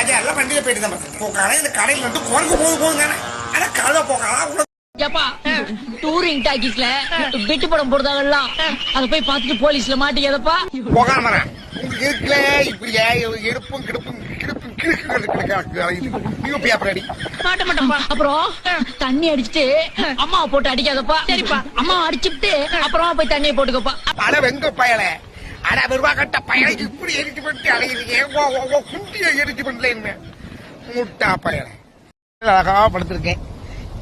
அதெல்லாம் வண்டியில போயிட்டு தான் இந்த கடையில் வந்து குறைக்கு போக போகுது தானே ஆனா கழுத போக்கலாம் ஏப்பா டூரிங் டாக்கிஸ்ல வெட்டு படம் போடுறாங்கல்ல அத போய் பார்த்துட்டு போலீஸ்ல மாட்டிக்காதப்பா. போகாம இருக்குல்ல இப்படி எடுப்பும் கிடுப்பும் அப்புறம் தண்ணி அடிச்சிட்டு அம்மாவை போட்டு அடிக்காதப்பா. சரிப்பா. அம்மா அடிச்சுட்டு அப்புறமா போய் தண்ணியை போட்டுக்கப்பா. அட வெங்க பயல அட வருவா கட்ட பயலை இப்படி எரிச்சு பண்ணி அலையுறீங்க? குட்டியை எரிச்சு பண்ணல என்ன முட்டா பயலை. அழகாக படுத்திருக்கேன்.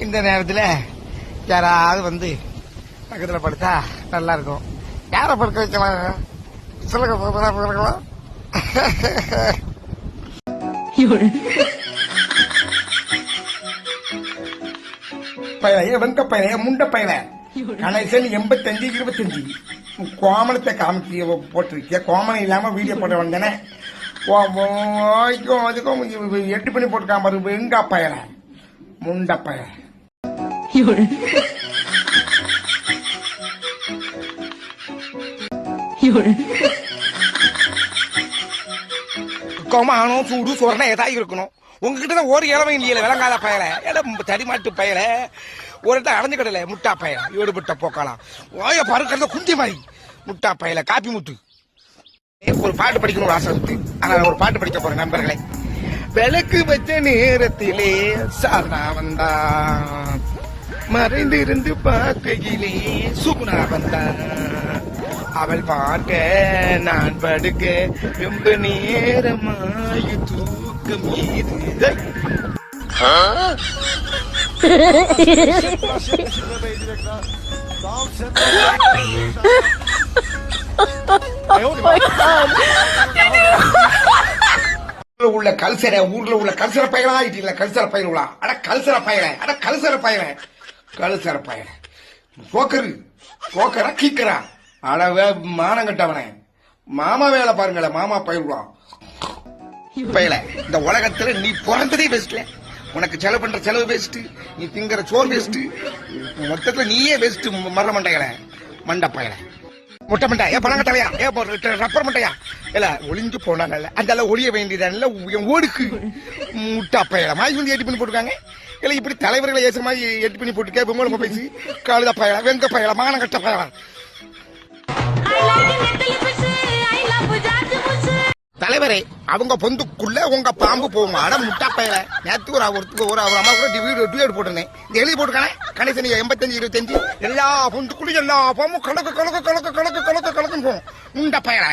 இந்த நேரத்தில் யாராவது வந்து பக்கத்தில் படுத்தா நல்லா இருக்கும். யாரை படுக்க வைக்கலாம்? சொல்லுங்க படுக்கலாம் பயல ஏ வெங்க பயலைய முண்ட பயலை கணேசன் எண்பத்தஞ்சு இருபத்தஞ்சு. கோமணத்தை காமிச்சு போட்டிருக்கிய? கோமணம் இல்லாம வீடியோ போட்ட வந்தேனே ஓய்க்கும் அதுக்கும் எட்டு பண்ணி போட்டுக்காம பாரு வெங்க பயல முண்ட பயல கோமானம் சூடு சொரணை ஏதாவது இருக்கணும். உங்ககிட்ட தான் ஒரு இளவன் இல்லையில விளங்காத பயல இடம் தடிமாட்டு பயல ஒரு இடத்த அடைஞ்சு கிடல முட்டா பயல ஈடுபட்ட போக்கலாம் ஓய பறக்கிறத குந்தி மாதிரி. முட்டா பயல காப்பி முட்டு ஒரு பாட்டு படிக்கணும் ஆசை இருக்கு. ஆனா ஒரு பாட்டு படிக்க போறேன் நண்பர்களே. விளக்கு வச்ச நேரத்திலே சாரா வந்தா மறைந்திருந்து பார்க்கையிலே சுகுணா வந்தா அவள் பார்க்க நான் படுக்க ரொம்ப நேரமாய் தூக்கம் ஏது உள்ள கல்சர ஊர்ல உள்ள கல்சர பயலா ஆயிட்டீங்களா? கல்சர பயலுலா அட கல்சர பயல அட கல்சர பயல. கல்சர பயல. போக்கரு போக்கரா கீக்கரா. அட மானம் கட்டவனே. மாமா வேலை பாருங்களேன் மாமா பயிலுலா பயல. இந்த உலகத்துல நீ பிறந்ததே பெஸ்ட்ல உனக்கு செலவு பண்ற செலவு பெஸ்ட் நீ திங்கிற சோறு பெஸ்ட் மொத்தத்துல நீயே பெஸ்ட் மரண மண்டை மண்ட முட்டை மண்டை ஏ பழங்கட்டவையா ஏன் ரப்பர் மண்டையா இல்ல ஒளிஞ்சு போனா நல்ல. அந்த ஒளிய வேண்டியதான என் ஓடுக்கு. முட்டா பயல மாய் வந்து எட்டு பண்ணி போட்டுருக்காங்க. இல்ல இப்படி தலைவர்களை ஏசுற மாதிரி எட்டு பண்ணி போட்டுருக்கே பொங்கல் பேசி. காலுதா பயல வெங்க பயல மானங்கட்ட கட்ட அவங்க பொந்துக்குள்ள உங்க பாம்பு போகும்? அட முட்டா பயல. நேத்து ஒரு ஒருத்துக்கு ஒரு அவர் அம்மா கூட வீடியோ டிவியட் போட்டிருந்தேன். இந்த எழுதி போட்டுக்கானே கணேசன் எண்பத்தஞ்சு இருபத்தஞ்சு. எல்லா பொந்துக்குள்ளேயும் எல்லா பாம்பும் கலக்க கலக்க கலக்கு கலக்கு கலக்கு கலக்குன்னு போகும். முண்டா பயல.